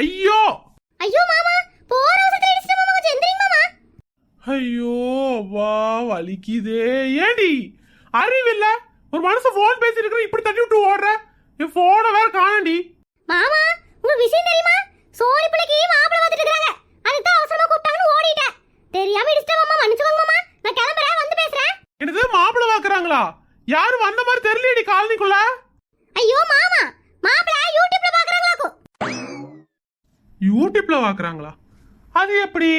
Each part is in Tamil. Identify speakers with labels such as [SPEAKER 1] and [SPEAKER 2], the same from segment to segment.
[SPEAKER 1] ஐயோ
[SPEAKER 2] ஐயோ மாமா
[SPEAKER 1] ஐயோ வா வலிக்குதே ஏடி அறிவில்ல ஒரு மனுஷன் ஃபோன் பேசிட்டு இருக்கிற இப்படி தட்டி விட்டு ஓடுற என் ஃபோனை வேற காணடி
[SPEAKER 2] யூடியூப்ல
[SPEAKER 1] பாக்குறாங்களா? அது எப்படி?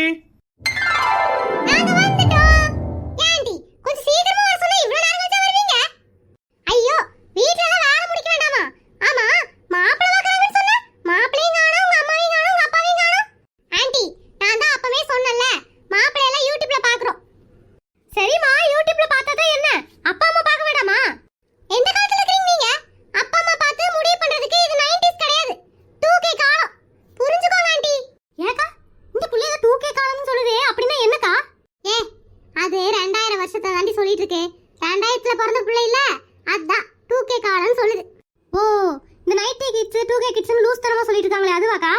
[SPEAKER 2] பண்ணிட்டு ரெண்டாயிரத்துல பிறந்த பிள்ளை இல்ல? அதான் டூ கே காலம்னு சொல்லுது. ஓ இந்த நைட் கிட்ஸ் டூ கே கிட்ஸ்னு லூஸ் தரமா சொல்லிட்டு இருக்காங்களே அதுவாக்கா?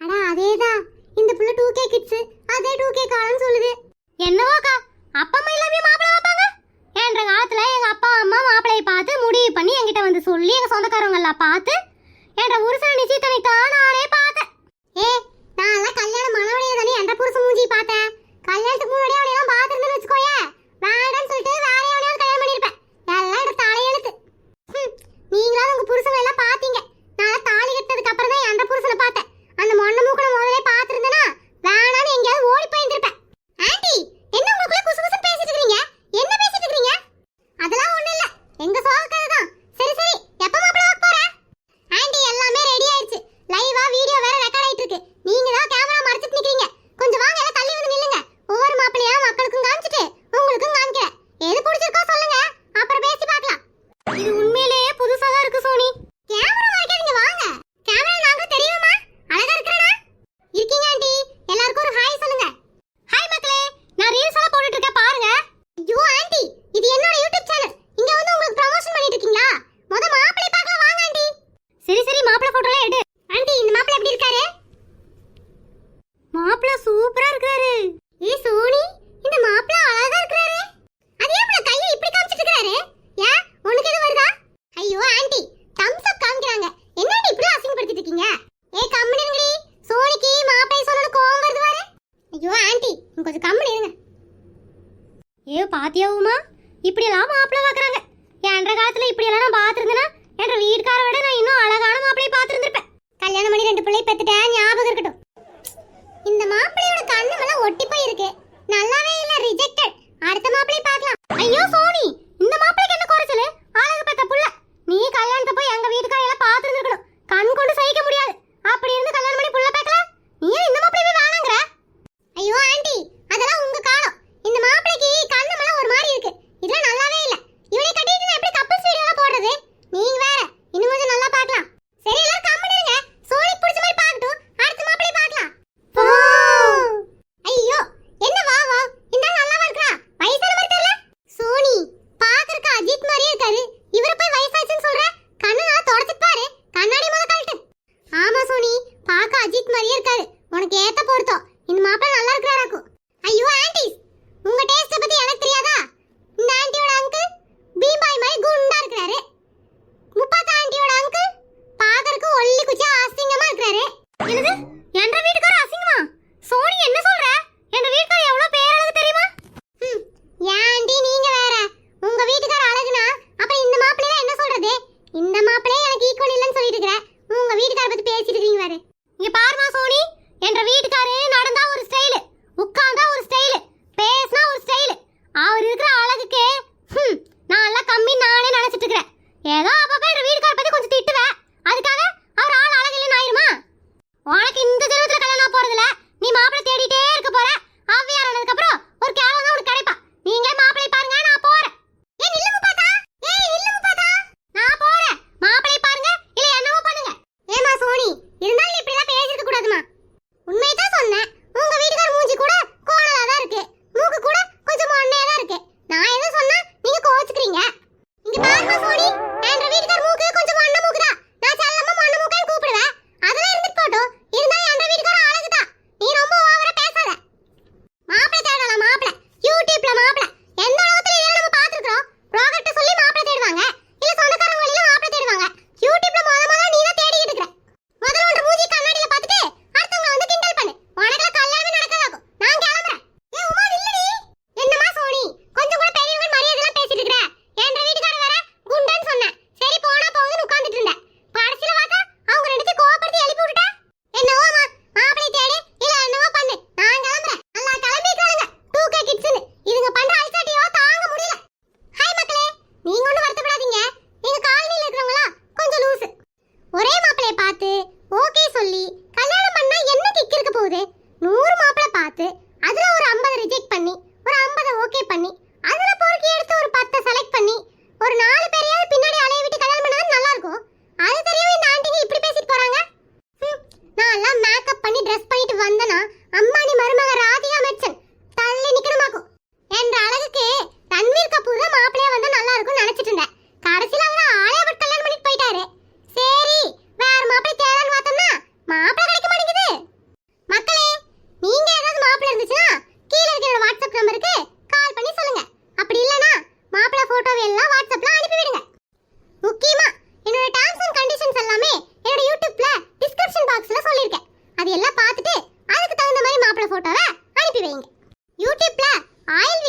[SPEAKER 2] அடா அதேதான். இந்த பிள்ளை டூ கே கிட்ஸ் அதே டூ கே காலம்னு சொல்லுது. என்னவாக்கா?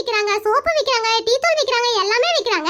[SPEAKER 2] விக்கிறாங்க சோப்பு விக்கிறாங்க டீ தூள் விக்கிறாங்க எல்லாமே விக்கிறாங்க.